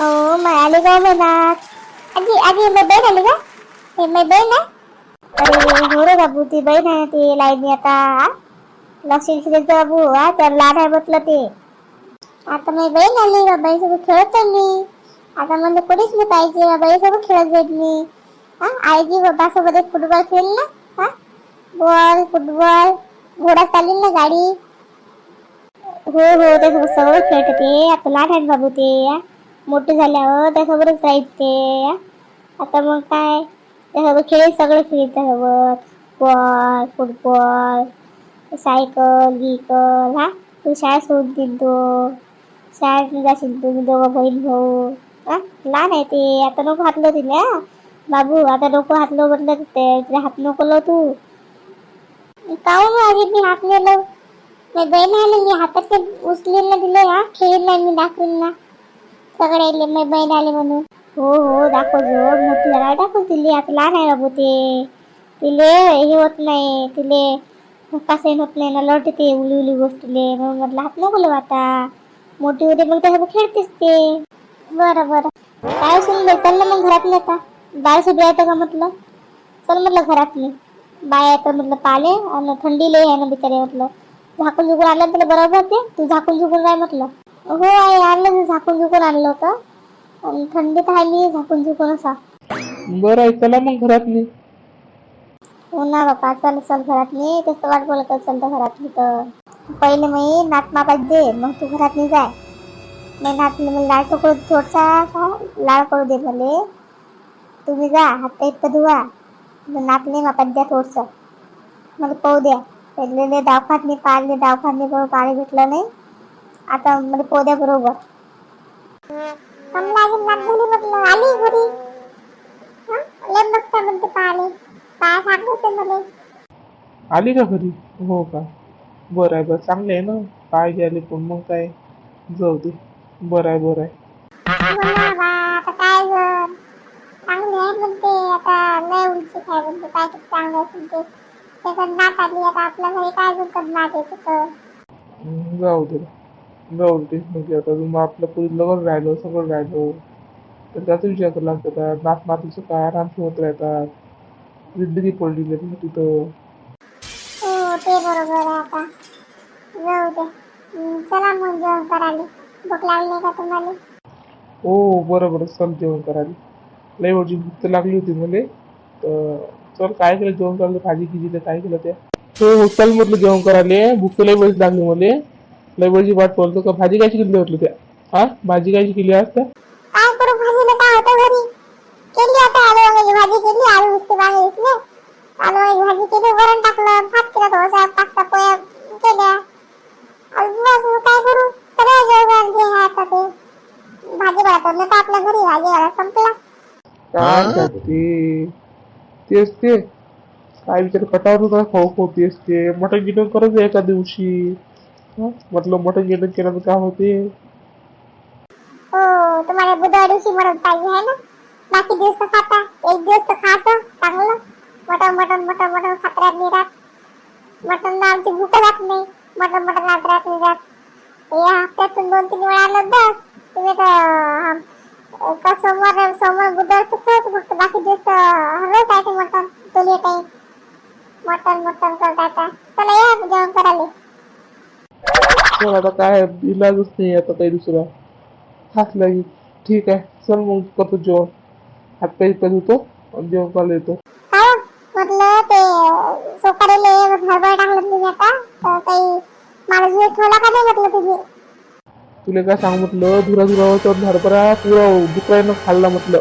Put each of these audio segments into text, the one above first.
ओ मिळाली का मनात आजी आजी मग बहीण आली का हे मग बहीण आहे अरे हो रे बाबू ती बहीण आहे ती लाईनी आता हा? लक्ष्मी बाबू हा तर लहान आहे म्हटलं ते आता मी बहीण आली का बाईसोबत खेळत आहे मी आता मला कोणीच नाही पाहिजे बाईसोबत खेळत जाईल मी हा आईजी बाबासोबत एक फुटबॉल खेळ ना हा बॉल फुटबॉल घोडा चालेल ना गाडी हो हो ते सगळं खेळत ते आता लहान आहेत बाबू ते मोठे झाल्यावर त्यासोबतच राहील आता मग काय? त्यासोबत खेळ सगळं खेळ त्यासोबत बॉल फुटबॉल सायकल गिकल हा? तू शाळा सोडून दिलो शाळेत जाशील तुम्ही दोघं बहीण भाऊ. हा? लहान आहे ते. आता नको हातलं तिला. बाबू आता नको हातलो म्हटलं तिथे ते. तिला हात नको तू. काहून माझी मी हात नाही मी बहीण आहे ना मी हातात ते दिलं ना हा? खेळ नाही मी दाखवीन ना. सगळे मी बहीण आले म्हणून. हो हो दाखव जो. मोठी झाला दाखव तिले. आता लहान आहे बाबू ते. तिले हे होत नाही. तिले कसं होत नाही ना. लढते ते उली उली गोष्टीले. म्हणून म्हटलं हात नको लावू आता. मोठी होते मग त्यासोबत खेळतेस ते. बरं बरं. काय सुन चल ना मग घरात आता. बाळ सुद्धा येतं का म्हटलं? चल म्हटलं घरात मी बाय येतं म्हटलं पाले. आणि थंडी लय आहे ना बिचारे म्हटलं. झाकून झुकून आणलं तुला बरोबर ते. तू झाकून झुकून राह म्हटलं. हो आई आणलं मी झाकून झुकून आणलं होतं. आणि थंडीत आहे मी झाकून झुकून असा. बरं आहे चला मग घरात नाही हो ना बापा चल चल घरात नाही तसं वाट बोलत चल तर घरात तर. पहिले मी नात मापात दे मग तू घरात नाही जाय. मी नात मला लाड करू थोडसा लाड करू दे भले तुम्ही जा हात इतकं धुवा. मग नातले मापात द्या थोडसं. मला पाहू द्या. पहिले दवाखान्यात पाहिले दवाखान्यात बरोबर पाणी भेटलं नाही. आता मला पाहू द्या बरोबर आली घरी. लय मस्त म्हणते पाणी काय सांगते मला. आली का घरी? हो का? बरं आहे बरं. चांगलं आहे ना? काय गेले पण मग काय? जाऊ दे. बरं आहे बरं आहे. आता काय ग चांगली आहे म्हणते. आता लय उंची काय म्हणते. काय किती चांगलं असेल ते. त्याच्यात नात आली. आता आपल्या घरी काय म्हणतात नात येते तर? हम्म, जाऊ दे. जाऊ दे म्हणजे आता मग आपलं पुढे लग्न राहिलं सगळं राहिलं. तर त्याचा विचार करायला लागतं का नात नातीचं काय आरामशी होत राहतात. जिंदगी पडली तिथं. हो ते बरोबर आहे आता. जाऊ दे. हम्म, चला मग जेवण करायला. भूक लागली का तुम्हाला? हो बरं बरं चल जेवण करायला. लई वेळची भूक तर लागली होती मला. तर चल काय केलं? जेवण करायला भाजी ते काय केलं त्या? हो हो चल म्हटलं जेवण करायला. भूक तर लई वेळची लागली मला. लई वेळची वाट बोलतो का? भाजी कायची केली म्हटलं त्या? हा? भाजी कायची केली आज त्या? काय करू भाजीला काय होतं घरी? केली आता आलू वांग्याची भाजी केली आलू नुसते वांगे घेतले आलू वांग्याची भाजी केली वरण टाकलं भात केला थोडासा पाच सहा पोळ्या केल्या. आणि बस काय करू? सगळं जेवण जे आहे आता ते. भाजी बनवलं तर आपल्या घरी भाजी वाला संपला. काय करते? तेच ते. काय विचार कटावर होता खाऊ खाऊ तेच ते. मटण गिटन करत एका दिवशी. हं? म्हटलं मटण गिटन केलं तर काय होते हो। तुम्हाला बुधवार दिवशी मटण पाहिजे आहे ना? बाकी दिवस तर खाता एक दिवस तर खायचं चांगलं मटण मटण मटण मटण खात राहत नाही राहत मटण आमची भूक राहत नाही मटण मटण राहत राहत नाही राहत या हप्त्यातून दोन तीन वेळा आलं बस। तुम्ही तर अं, का सोमवार सोमवार बुधवार तर खायचं फक्त बाकी दिवस तर हवं काय ते मटण तुले टाईम मटण मटण करता आता। चला या जेवण करायला चल आता काय इलाजच नाही आता काही दुसरा. हात लागेल ठीक आहे. चल मग करतो जेवण. हात पाय धुतो आणि जेवण करायला येतो काय म्हटलं ते सोकारीले हरभरा टाकलं तुम्ही आता. तर काही मला जीव ठेवला का नाही म्हटलं तुम्ही तुला काय सांग म्हटलं? धुरा धुरावर हरभरा पुरा दुकरानं खाल्ला म्हटलं.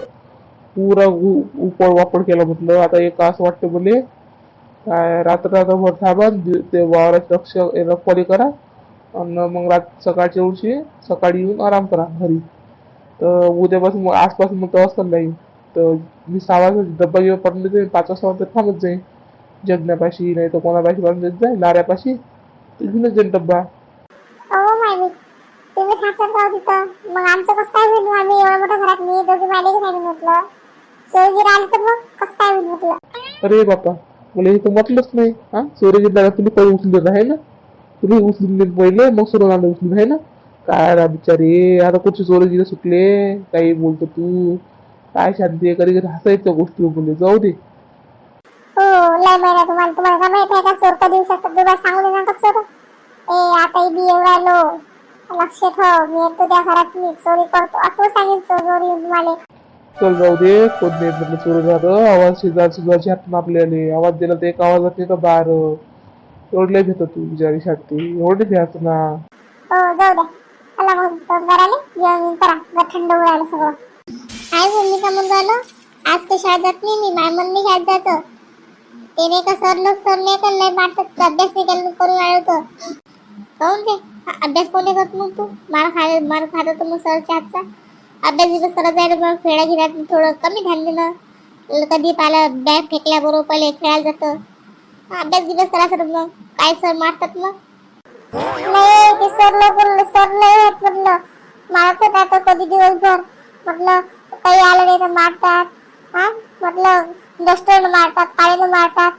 पुरा उपड वापड केला म्हटलं. आता एक असं वाटतं बोले काय रात्र रात्रभर थांबा ते वावरात रक्ष रखवाली करा. आणि मग रात सकाळच्या दिवशी सकाळी येऊन आराम करा घरी. तर उद्यापासून मग आजपासून मग तेव्हाच येईल तर मी सहा वाजता डब्बा घेऊन पर्यंत ते पाच वाजता वाजता थांबत जाईन. जगण्यापाशी नाही तर कोणापाशी पर्यंत देत जाईल लाऱ्यापाशी तर घेऊनच जाईन डब्बा. अहो मायवी तुम्ही थांबतात का तिथं. मग आमचं कसं काय होईल? आम्ही घरात मी दोघी नाही म्हटलं. सोयगीर आली तर मग कसं काय होईल म्हटलं? अरे बापा मला हे तर म्हटलंच नाही. हा? सूर्यजी दादा तुम्ही उचलून देत आहे ना? तुम्ही उचलून देत पहिले मग सुरू नांदा उचलून आहे ना काय रा बिचारे आता कुठचे चोर गिरे सुटले? काही बोलतो तू. काय शांती कधी कधी हसायचं गोष्टी बोलले जाऊ दे. हो लय महिना तुम्हाला तुम्हाला का माहीत आहे का? चोर कधी येऊ शकतात दुबा सांगू दे नका चोर? ए आता बी येऊ राहिलो लक्ष ठेव मी येतो त्या घरात मी चोरी करतो. असं सांगेन चोर चोरी तुम्हाला. चल जाऊ दे कोण नाही म्हटलं चोर झालं आवाज शेजार सुजारची हात आपल्याला. आवाज दिला तर एक आवाज येतो बाहेर. एवढले भेटत तू बिचारी शाटती एवढे भ्यायचं ना. हो जाऊ द्या. चला मग तो घराले जेवण करा. जरा थंड होऊ राहिलं सगळं. काय बोलली का मग झालं आज तर शाळेत जात नाही मी. माय मम्मी नाही शाळेत जातं. ते नाही का सर लोक सर नाही का लय मारतात अभ्यास नाही केला करून राहिलो होतं काहून ते अभ्यास कोणी करत मग तू? मार खा मार खात होतो मग सरच्या हातचा. अभ्यास बिभ्यास करत जायला मग खेळा घेण्यात थोडं कमी ध्यान दिलं कधी पाला बॅग फेकल्याबरोबर पहिले खेळायला जातं. अभ्यास बिभ्यास करायचं मग. काय सर मारतात मग? नाही ते सर लोक सर नाही आहेत म्हटलं. मारतात आता कधी दिवसभर. म्हटलं काही आलं नाही तर मारतात. हा म्हटलं डस्टर मारतात काळीनं मारतात.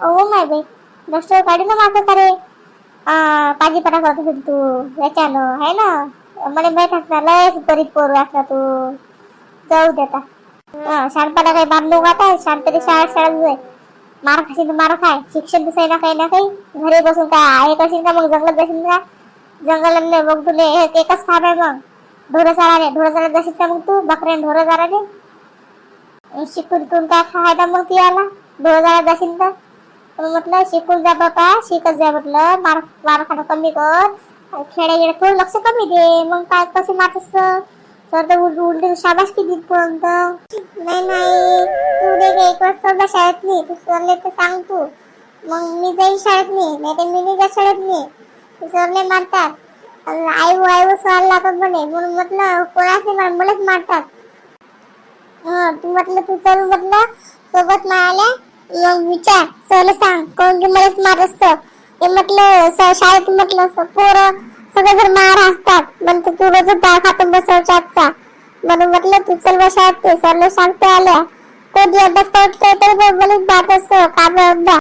ओ माय बाई डस्टर ना मारतात अरे. पाजीपणा करत होती तू. याच्यानं आहे ना? मला माहीत असणार लय गरीब पोरू असला तू. जाऊ देता शाळपणा काही बांधलो आता. शांत तरी शाळा शाळा जाय मार खाशील तर मार खाय शिक्षण दिसाय ना काही ना काही घरी बसून काय आहे करशील का मग जंगलात जाशील का जंगलात मग तुले एकच काम आहे मग. ढोरं चाराने ढोरं चालत जाशील का मग तू बकऱ्या ढोरं चाराने शिकून तून काय खायला मग ती आला ढोरं चालत जाशील तर. म्हटलं शिकून जा बाबा शिकत जा. म्हटलं मार मार खाणं कमी कर. खेड्या गेल्या थोडं लक्ष कमी दे. मग काय कसे मारतस तर उलट उल उलटे शाबास किती पर्यंत नाही नाही तू दे एक वाजता जा शाळेत नाही तू सरले तर सांग तू मग मी जाईन शाळेत नाही नाही तर मी नाही जा शाळेत नाही सरले मारतात आई वो आई वो सर लागत म्हणे म्हणून म्हटलं कोणाच नाही मार मलाच मारतात हा तू म्हटलं तू चल म्हटलं सोबत मारायला मग विचार सरला सांग कोण की मलाच मारत सर ते म्हटलं शाळेत म्हटलं पोरं सगळे जर मार असतात म्हणते तू रोज डाळ खातो बसवच्या आजचा. म्हणून म्हटलं तू चल बस शाळेत ते सांगते आल्या. कधी अभ्यास करतोय तर बघ जात असतो का अभ्यास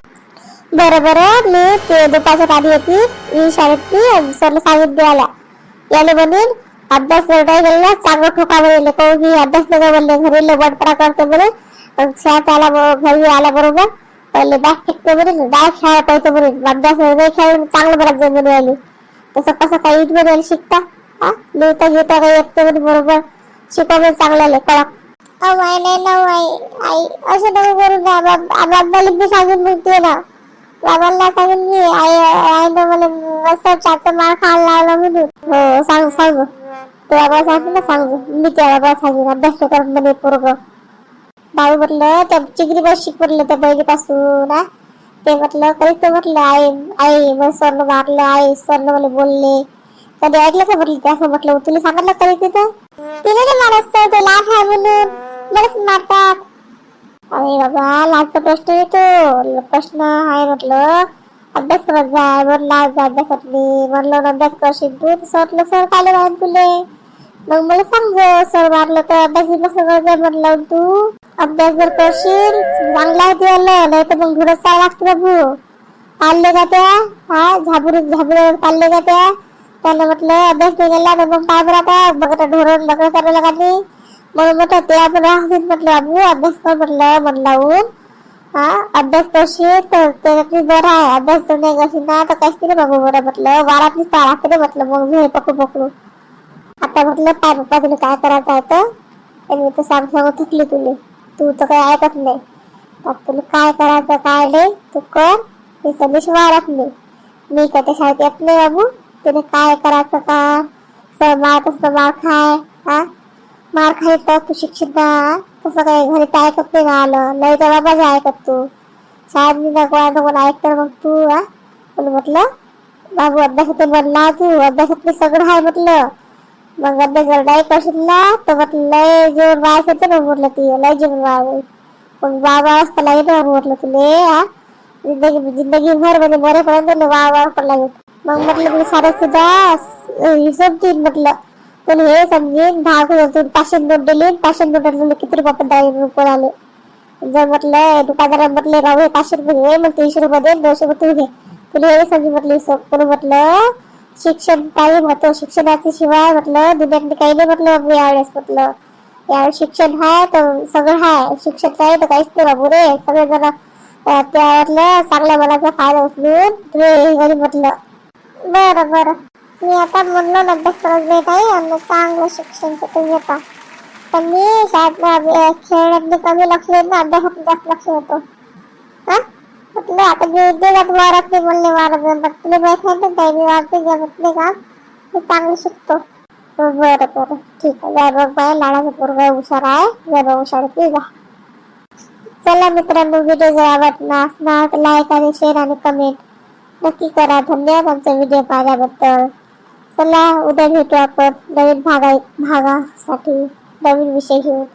बरं बरं मी ते दुपारच्या आधी होती मी शाळेत ती सरला सांगितली आल्या. याले म्हणून अभ्यास नाही गेला चांगलं ठोका येईल को अभ्यास नाही बोलले घरी लबडपणा करतो म्हणून शाळेत आला घरी आला बरोबर पहिले बॅग फेकतो म्हणून बॅग शाळा पाहिजे म्हणून अभ्यास नाही खेळून चांगलं बरं जण आली तसं कसं काही इट शिकता हा लिहिता घेता काही येतं बरोबर शिकवलं चांगलं आले कळक अवाय नाही ना आई आई असं नको करू द्या बाबाला बी सांगून म्हणते ना बाबांना सांगून मी आई आईनं मला मस्त चाचा मार खायला लावला म्हणून हो सांग सांगू ते बाबा सांगू ना सांगू मी त्या बाबा सांगेन अभ्यास करत म्हणे पोरग बाबा म्हटलं त्या चिगरी बस शिकवलं त्या बैगीपासून हा ते म्हटलं कधीच ते म्हटलं आई आई मग स्वर्ण मारलं आई स्वर्ण मला बोलले. कधी ऐकलं का म्हटलं त्या म्हटलं तुला सांगितलं कधी तिथं? तिला नाही मारत तो लहान आहे म्हणून. मलाच मारतात. अरे बाबा लाजचा प्रश्न येतो प्रश्न आहे म्हटलं. अभ्यास करत जाय म्हणून लाज जा अभ्यासात म्हणलं अभ्यास करशील तू? तर सर काय राहत तुले? मग मला सांग सर मारलं तर अभ्यास बिभ्यास करत म्हटलं तू. अभ्यास जर करशील चांगला होती आलं नाही तर मग घुरस काय लागतं बाबू. पाळले का त्या? हा झाबूर झाबूर पाळले का त्या? त्याला म्हटलं अभ्यास नाही केला तर मग काय बरं आता बघत ढोरण बघत करायला का नाही. म्हणून म्हटलं ते आपण राहतील म्हटलं बाबू अभ्यास कर म्हटलं मन लावून. हा अभ्यास करशील तर त्याच्यातली बरं आहे अभ्यास तर नाही करशील ना तर काहीच नाही बाबू बरं म्हटलं वारातलीच पाळा लागते म्हटलं मग झोय पकडू पकडू. आता म्हटलं पाय पप्पा तुला काय करायचं आहे तर? मी तर सांग सांगू थकली तुले. तू तर काही ऐकत नाही. आता तुला काय करायचं काय रे तू कर. मी सगळी वारत नाही. मी कटे शाळेत येत नाही बाबू? तुला काय करायचं का? सर मार तसं मार खाय हा? मार खाय तर तू शिक्षित ना तसं काही घरी तर ऐकत नाही ना आलं. नाही तर बाबा ऐकत तू. शाळेत मी ना तर कोण ऐकतं मग तू हा? म्हटलं बाबू अभ्यासात बनला तू. अभ्यासात सगळं आहे म्हटलं. मग अभ्यास जर नाही तर लय जोर वाढायचं होतं ना म्हटलं ती लय जोर वाढ मग बाबा वाजता लागेल ना म्हटलं तुले हा. जिंदगी जिंदगी भर म्हणजे मरेपर्यंत वा वा पण लागेल मग म्हटलं तुला सारं सुद्धा हिशोब देईन म्हटलं. पण हे समजेन दहा हजार पाचशे नोट दिली पाचशे नोट दिली किती रुपये दहा रुपये आले जर म्हटलं दुकानदारात म्हटले राहू हे पाचशे रुपये घे मग तीनशे रुपये दे दोनशे रुपये तू घे तुला हे समजे म्हटलं हिशोब. पण म्हटलं शिक्षण काही होतं शिक्षणाच्या शिवाय म्हटलं दुनियात काही नाही म्हटलं यावेळेस म्हटलं. यावेळेस शिक्षण आहे तर सगळं आहे शिक्षण नाही तर काहीच नाही बाबू रे सगळे जण त्यावरलं चांगल्या मनाचा फायदा उचलून रे घरी म्हटलं. बरं बरं. मी आता म्हणलो ना अभ्यास करत नाही काही आणि चांगलं शिक्षण तुम्ही घेता पण मी शाळेत खेळण्यात कमी लक्ष देत ना अभ्यासात जास्त लक्ष देतो. हा? म्हटलं आता मी उद्योगात वाढत ते म्हणले वाढत तुला माहीत आहे ना काही मी वाढते जमत का? मी चांगलं शिकतो. हो, बरं बरं. ठीक आहे. जा बघ बाय लाडाचा पोरगा हुशार आहे. जा बघू शाळेत जा चला मित्रांनो व्हिडिओ जर आवडला असणार तर लाईक आणि शेअर आणि कमेंट नक्की करा. धन्यवाद आमचा व्हिडिओ पाहिल्याबद्दल. चला उद्या भेटू आपण नवीन भागा भागासाठी. नवीन विषय घेऊन.